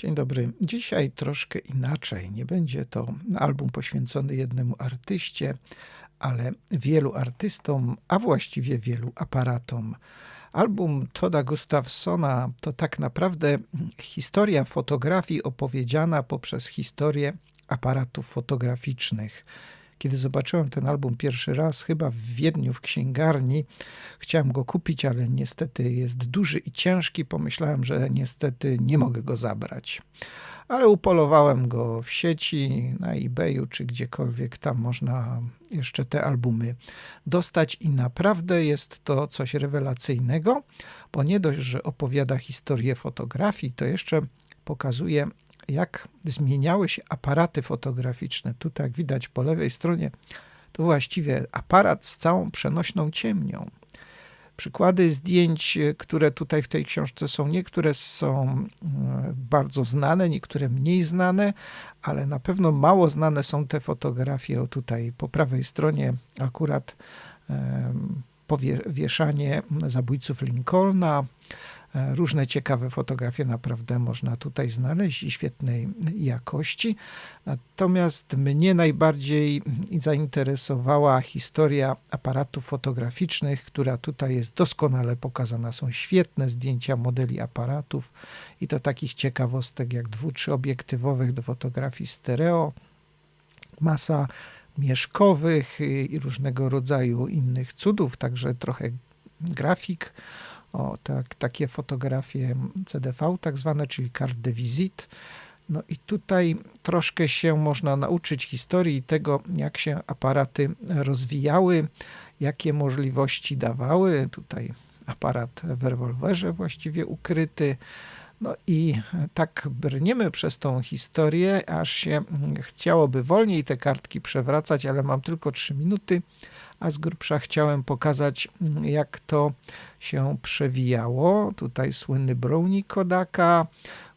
Dzień dobry. Dzisiaj troszkę inaczej. Nie będzie to album poświęcony jednemu artyście, ale wielu artystom, a właściwie wielu aparatom. Album Toda Gustafsona to tak naprawdę historia fotografii opowiedziana poprzez historię aparatów fotograficznych. Kiedy zobaczyłem ten album pierwszy raz, chyba w Wiedniu w księgarni, chciałem go kupić, ale niestety jest duży i ciężki. Pomyślałem, że niestety nie mogę go zabrać. Ale upolowałem go w sieci, na eBayu czy gdziekolwiek tam można jeszcze te albumy dostać i naprawdę jest to coś rewelacyjnego, bo nie dość, że opowiada historię fotografii, to jeszcze pokazuje jak zmieniały się aparaty fotograficzne. Tutaj, jak widać po lewej stronie, to właściwie aparat z całą przenośną ciemnią. Przykłady zdjęć, które tutaj w tej książce są, niektóre są e, bardzo znane, niektóre mniej znane, ale na pewno mało znane są te fotografie. O tutaj po prawej stronie akurat powieszanie zabójców Lincolna, E, różne ciekawe fotografie naprawdę można tutaj znaleźć i świetnej jakości. Natomiast mnie najbardziej zainteresowała historia aparatów fotograficznych, która tutaj jest doskonale pokazana. Są świetne zdjęcia modeli aparatów i to takich ciekawostek jak dwu, obiektywowych do fotografii stereo, masa mieszkowych i różnego rodzaju innych cudów, także trochę grafik o, tak, takie fotografie CDV, tak zwane, czyli carte de visite. No i tutaj troszkę się można nauczyć historii tego, jak się aparaty rozwijały, jakie możliwości dawały. Tutaj aparat w rewolwerze właściwie ukryty. No i tak brniemy przez tą historię, aż się chciałoby wolniej te kartki przewracać, ale mam tylko 3 minuty, a z grubsza chciałem pokazać, jak to się przewijało. Tutaj słynny Brownie Kodaka,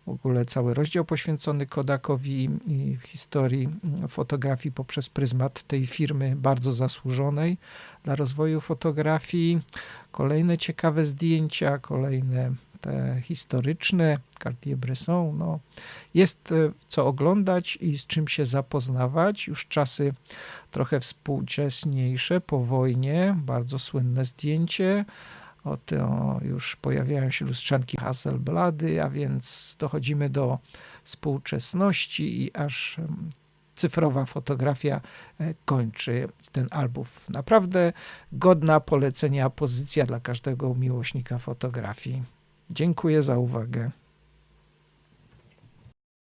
w ogóle cały rozdział poświęcony Kodakowi i historii fotografii poprzez pryzmat tej firmy bardzo zasłużonej dla rozwoju fotografii. Kolejne ciekawe zdjęcia, kolejne te historyczne, Cartier-Bresson, no, jest e, co oglądać i z czym się zapoznawać. Już czasy trochę współczesniejsze, po wojnie, bardzo słynne zdjęcie. Oto już pojawiają się lustrzanki Hasselblady, a więc dochodzimy do współczesności i aż cyfrowa fotografia e, kończy ten album. Naprawdę godna polecenia pozycja dla każdego miłośnika fotografii. Dziękuję za uwagę.